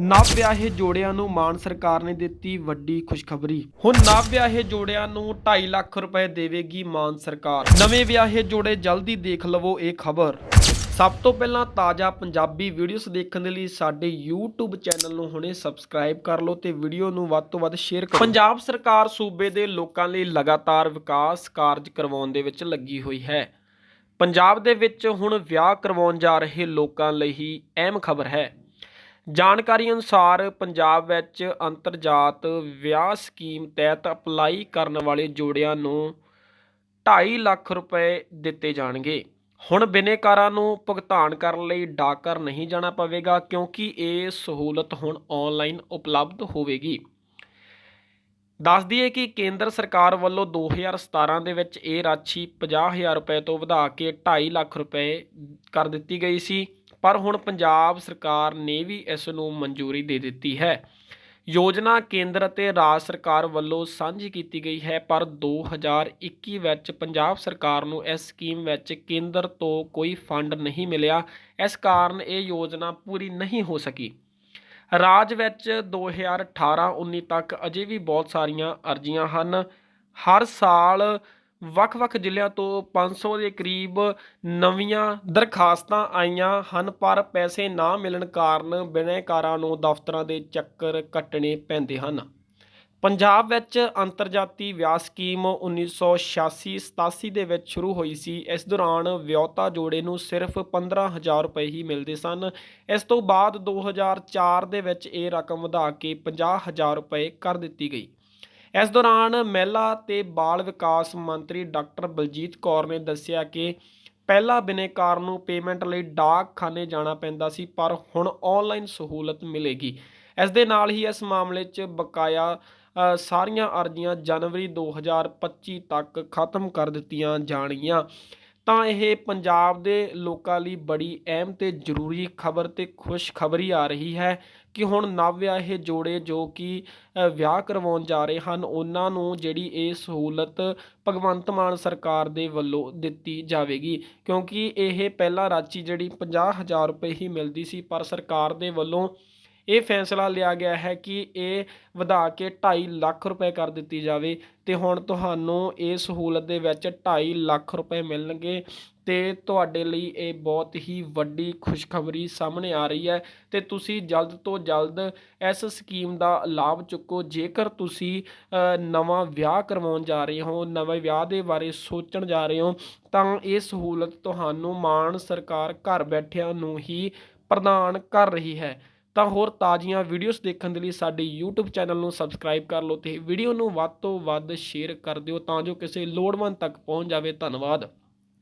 ਨਵ ਵਿਆਹੇ ਜੋੜਿਆਂ ਨੂੰ ਮਾਨ ਸਰਕਾਰ ਨੇ ਦਿੱਤੀ ਵੱਡੀ ਖੁਸ਼ਖਬਰੀ। ਹੁਣ ਨਵ ਵਿਆਹੇ ਜੋੜਿਆਂ ਨੂੰ 2.5 ਲੱਖ ਰੁਪਏ ਦੇਵੇਗੀ ਮਾਨ ਸਰਕਾਰ। ਨਵੇਂ ਵਿਆਹੇ ਜੋੜੇ ਜਲਦੀ ਦੇਖ ਲਵੋ ਇਹ ਖਬਰ। ਸਭ ਤੋਂ ਪਹਿਲਾਂ ਤਾਜ਼ਾ ਪੰਜਾਬੀ ਵੀਡੀਓਜ਼ ਦੇਖਣ ਦੇ ਲਈ ਸਾਡੇ YouTube ਚੈਨਲ ਨੂੰ ਹੁਣੇ ਸਬਸਕ੍ਰਾਈਬ ਕਰ ਲਓ ਤੇ ਵੀਡੀਓ ਨੂੰ ਵੱਧ ਤੋਂ ਵੱਧ ਸ਼ੇਅਰ ਕਰੋ। ਪੰਜਾਬ ਸਰਕਾਰ ਸੂਬੇ ਦੇ ਲੋਕਾਂ ਲਈ ਲਗਾਤਾਰ ਵਿਕਾਸ ਕਾਰਜ ਕਰਵਾਉਣ ਦੇ ਵਿੱਚ ਲੱਗੀ ਹੋਈ ਹੈ। ਪੰਜਾਬ ਦੇ ਵਿੱਚ ਹੁਣ ਵਿਆਹ ਕਰਵਾਉਣ ਜਾ ਰਹੇ ਲੋਕਾਂ ਲਈ ਹੀ ਅਹਿਮ ਖਬਰ ਹੈ। ਜਾਣਕਾਰੀ ਅਨੁਸਾਰ ਪੰਜਾਬ ਵਿੱਚ ਅੰਤਰਜਾਤ ਵਿਆਹ ਸਕੀਮ ਤਹਿਤ ਅਪਲਾਈ ਕਰਨ ਵਾਲੇ ਜੋੜਿਆਂ ਨੂੰ 2.5 ਲੱਖ ਰੁਪਏ ਦਿੱਤੇ ਜਾਣਗੇ। ਹੁਣ ਬਿਨੇਕਾਰਾਂ ਨੂੰ ਭੁਗਤਾਨ ਕਰਨ ਲਈ ਡਾਕਰ ਨਹੀਂ ਜਾਣਾ ਪਵੇਗਾ ਕਿਉਂਕਿ ਇਹ ਸਹੂਲਤ ਹੁਣ ਆਨਲਾਈਨ ਉਪਲਬਧ ਹੋਵੇਗੀ। ਦੱਸ ਦਈਏ ਕਿ ਕੇਂਦਰ ਸਰਕਾਰ ਵੱਲੋਂ 2017 ਦੇ ਵਿੱਚ ਇਹ ਰਾਸ਼ੀ 50000 ਰੁਪਏ ਤੋਂ ਵਧਾ ਕੇ 2.5 ਲੱਖ ਰੁਪਏ ਕਰ ਦਿੱਤੀ ਗਈ ਸੀ। ਪਰ ਹੁਣ ਪੰਜਾਬ ਸਰਕਾਰ ਨੇ ਵੀ ਇਸ ਨੂੰ ਮਨਜ਼ੂਰੀ ਦੇ ਦਿੱਤੀ ਹੈ। ਯੋਜਨਾ ਕੇਂਦਰ ਅਤੇ ਰਾਜ ਸਰਕਾਰ ਵੱਲੋਂ ਸਾਂਝੀ ਕੀਤੀ ਗਈ ਹੈ, ਪਰ 2021 ਵਿੱਚ ਪੰਜਾਬ ਸਰਕਾਰ ਨੂੰ ਇਸ ਸਕੀਮ ਵਿੱਚ ਕੇਂਦਰ ਤੋਂ ਕੋਈ ਫੰਡ ਨਹੀਂ ਮਿਲਿਆ। ਇਸ ਕਾਰਨ ਇਹ ਯੋਜਨਾ ਪੂਰੀ ਨਹੀਂ ਹੋ ਸਕੀ। ਰਾਜ ਵਿੱਚ 2018-19 ਤੱਕ ਅਜੇ ਵੀ ਬਹੁਤ ਸਾਰੀਆਂ ਅਰਜ਼ੀਆਂ ਹਨ। ਹਰ ਸਾਲ ਵੱਖ-ਵੱਖ ਜ਼ਿਲ੍ਹਿਆਂ ਤੋਂ 500 ਦੇ ਕਰੀਬ ਨਵੀਆਂ ਦਰਖਾਸਤਾਂ ਆਈਆਂ ਹਨ, ਪਰ ਪੈਸੇ ਨਾ ਮਿਲਣ ਕਾਰਨ ਬਿਨੈਕਾਰਾਂ ਨੂੰ ਦਫ਼ਤਰਾਂ ਦੇ ਚੱਕਰ ਕੱਟਣੇ ਪੈਂਦੇ ਹਨ। ਪੰਜਾਬ ਵਿੱਚ ਅੰਤਰਜਾਤੀ ਵਿਆਹ ਸਕੀਮ 1986-87 ਦੇ ਵਿੱਚ ਸ਼ੁਰੂ ਹੋਈ ਸੀ। ਇਸ ਦੌਰਾਨ ਵਿਆਹੁਤਾ ਜੋੜੇ ਨੂੰ ਸਿਰਫ 15000 ਰੁਪਏ ਹੀ ਮਿਲਦੇ ਸਨ। ਇਸ ਤੋਂ ਬਾਅਦ 2004 ਦੇ ਵਿੱਚ ਇਹ ਰਕਮ ਵਧਾ ਕੇ 50000 ਰੁਪਏ ਕਰ ਦਿੱਤੀ ਗਈ। ਇਸ ਦੌਰਾਨ ਮਹਿਲਾ ਤੇ ਬਾਲ ਵਿਕਾਸ ਮੰਤਰੀ ਡਾਕਟਰ ਬਲਜੀਤ ਕੌਰ ਨੇ ਦੱਸਿਆ ਕਿ ਪਹਿਲਾਂ ਬਿਨੇਕਾਰ ਨੂੰ ਪੇਮੈਂਟ ਲਈ ਡਾਕਖਾਨੇ ਜਾਣਾ ਪੈਂਦਾ ਸੀ, ਪਰ ਹੁਣ ਆਨਲਾਈਨ ਸਹੂਲਤ ਮਿਲੇਗੀ। ਇਸ ਦੇ ਨਾਲ ਹੀ ਇਸ ਮਾਮਲੇ 'ਚ ਬਕਾਇਆ ਸਾਰੀਆਂ ਅਰਜ਼ੀਆਂ ਜਨਵਰੀ 2025 ਤੱਕ ਖਤਮ ਕਰ ਦਿੱਤੀਆਂ ਜਾਣਗੀਆਂ। ਤਾਂ ਇਹ ਪੰਜਾਬ ਦੇ ਲੋਕਾਂ ਲਈ ਬੜੀ ਅਹਿਮ ਤੇ ਜ਼ਰੂਰੀ ਖਬਰ ਤੇ ਖੁਸ਼ਖਬਰੀ ਆ ਰਹੀ ਹੈ ਕਿ ਹੁਣ ਨਵ ਵਿਆਹੇ ਜੋੜੇ ਜੋ ਕਿ ਵਿਆਹ ਕਰਵਾਉਣ ਜਾ ਰਹੇ ਹਨ, ਉਹਨਾਂ ਨੂੰ ਜਿਹੜੀ ਇਹ ਸਹੂਲਤ ਭਗਵੰਤ ਮਾਨ ਸਰਕਾਰ ਦੇ ਵੱਲੋਂ ਦਿੱਤੀ ਜਾਵੇਗੀ। ਕਿਉਂਕਿ ਇਹ ਪਹਿਲਾਂ ਰਾਚੀ ਜਿਹੜੀ 50000 ਰੁਪਏ ਹੀ ਮਿਲਦੀ ਸੀ, ਪਰ ਸਰਕਾਰ ਦੇ ਵੱਲੋਂ ਇਹ ਫੈਸਲਾ ਲਿਆ ਗਿਆ ਹੈ ਕਿ ਇਹ ਵਧਾ ਕੇ 2.5 ਲੱਖ ਰੁਪਏ ਕਰ ਦਿੱਤੀ ਜਾਵੇ ਤੇ ਹੁਣ ਤੁਹਾਨੂੰ ਇਹ ਸਹੂਲਤ ਦੇ ਵਿੱਚ 2.5 ਲੱਖ ਰੁਪਏ ਮਿਲਣਗੇ ਤੇ ਤੁਹਾਡੇ ਲਈ ਇਹ ਬਹੁਤ ਹੀ ਵੱਡੀ ਖੁਸ਼ਖਬਰੀ ਸਾਹਮਣੇ ਆ ਰਹੀ ਹੈ ਤੇ ਤੁਸੀਂ ਜਲਦ ਤੋਂ ਜਲਦ ਇਸ ਸਕੀਮ ਦਾ ਲਾਭ ਚੁੱਕੋ। ਜੇਕਰ ਤੁਸੀਂ ਨਵਾਂ ਵਿਆਹ ਕਰਵਾਉਣ ਜਾ ਰਹੇ ਹੋ, ਨਵੇਂ ਵਿਆਹ ਦੇ ਬਾਰੇ ਸੋਚਣ ਜਾ ਰਹੇ ਹੋ, ਤਾਂ ਇਹ ਸਹੂਲਤ ਤੁਹਾਨੂੰ ਮਾਣ ਸਰਕਾਰ ਘਰ ਬੈਠਿਆਂ ਨੂੰ ਹੀ ਪ੍ਰਦਾਨ ਕਰ ਰਹੀ ਹੈ। ਤਾਂ ਹੋਰ ਤਾਜ਼ੀਆਂ ਵੀਡੀਓਜ਼ ਦੇਖਣ ਦੇ ਲਈ ਸਾਡੇ YouTube ਚੈਨਲ ਨੂੰ ਸਬਸਕ੍ਰਾਈਬ ਕਰ ਲਓ ਤੇ ਵੀਡੀਓ ਨੂੰ ਵੱਧ ਤੋਂ ਵੱਧ ਸ਼ੇਅਰ ਕਰ ਦਿਓ ਤਾਂ ਜੋ ਕਿਸੇ ਲੋੜਵੰਦ ਤੱਕ ਪਹੁੰਚ ਜਾਵੇ। ਧੰਨਵਾਦ।